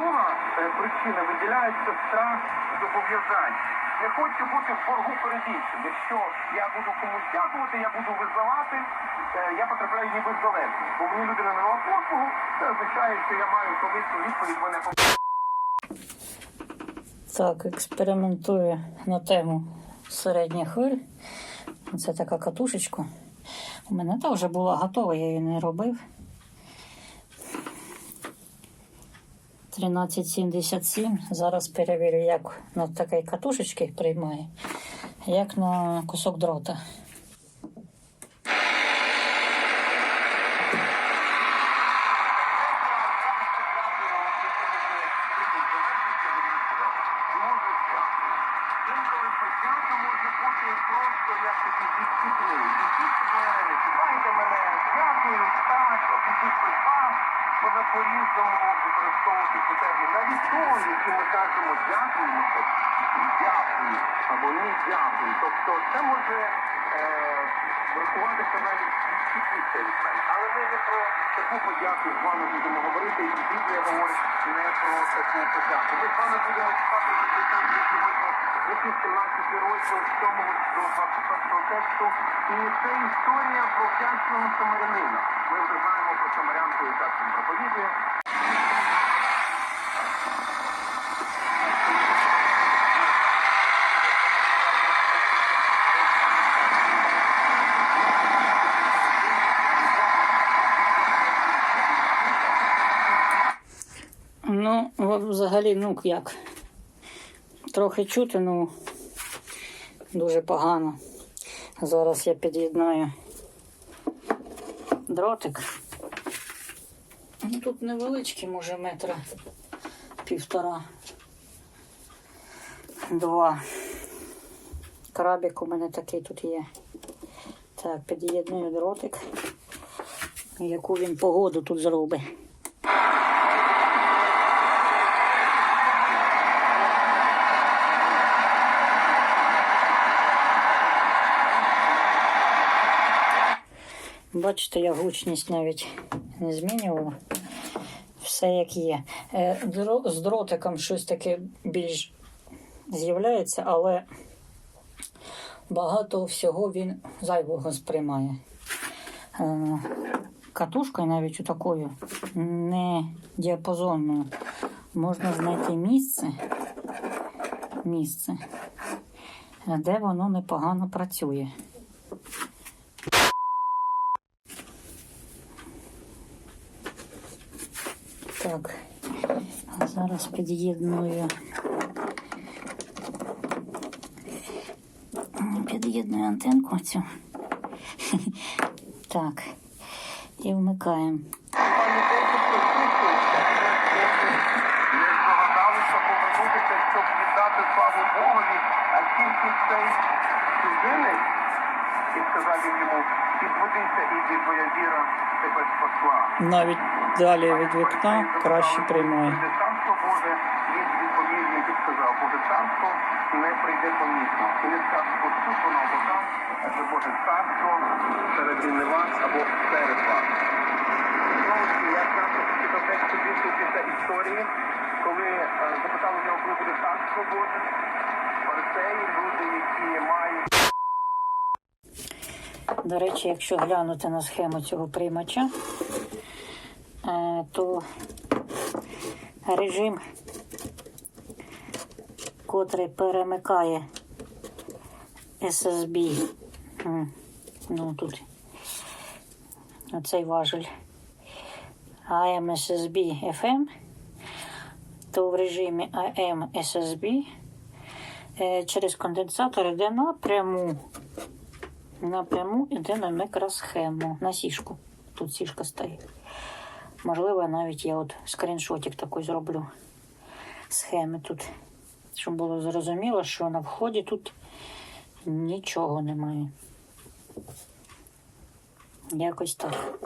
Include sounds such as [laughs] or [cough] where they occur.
друга е, причина виділяється страх зобов'язань. Не хочу бути в боргу перед іншим. Якщо я буду комусь дякувати, я буду визнавати, е, я потрапляю ніби в залежність. Бо мені людина надала послугу, це означає, що я маю колись відповідь мене Так, експериментую на тему середніх хвиль. Це така катушечка. У мене та вже була готова, я її не робив. 1377. Зараз перевірю, як на такій катушечці приймає, як на кусок дрота. Дякую, так, обідіть вас, вона по-різному використовувати ці. Навіть то, які ми кажемо дякуємо, дякую або ні дякую. Тобто це може е, врахуватися навіть чутніше від мене. Але ми не про таку подяку з вами будемо говорити, і Біблія говорить не про таку подяку. Ми з вами будемо читати у 17 розділ 7 до 21 тексту. І це історія про вдячного самарянина. Ми вже знаємо про самарянку, яка цим проповідує. Ну, взагалі, ну як. Трохи чути, ну дуже погано. Зараз я під'єднаю дротик. Ну, Тут невеличкий, може, метра півтора. Два. Крабик у мене такий тут є. Так, під'єдную дротик. Яку він погоду тут зробить. Бачите, я гучність навіть не змінювала. Все як є. Е, З дротиком щось таке більш з'являється, але багато всього він зайвого сприймає. Е, Катушкою навіть такою не діапазонною можна знайти місце, місце, де воно непогано працює. Так, зараз під'єдную. Під'єдную антенку цю. [laughs] Так. І вмикаємо. Щоб віддати славу Богові, а тільки цей чужинець і Навіть далі від вікна краще приймає. Або серед я текст більше після історії, коли е, запитали в нього, коли буде царство Боже, фарисеї, люди, які До речі, якщо глянути на схему цього приймача, е, то режим, котрий перемикає SSB, ну тут оцей важель AM SSB FM, то в режимі AM SSB е, через конденсатор йде напряму напряму йде на мікросхему, на сішку. Тут сішка стоїть. Можливо, навіть я от скріншотик такий зроблю схеми тут, щоб було зрозуміло, що на вході тут нічого немає. Якось так.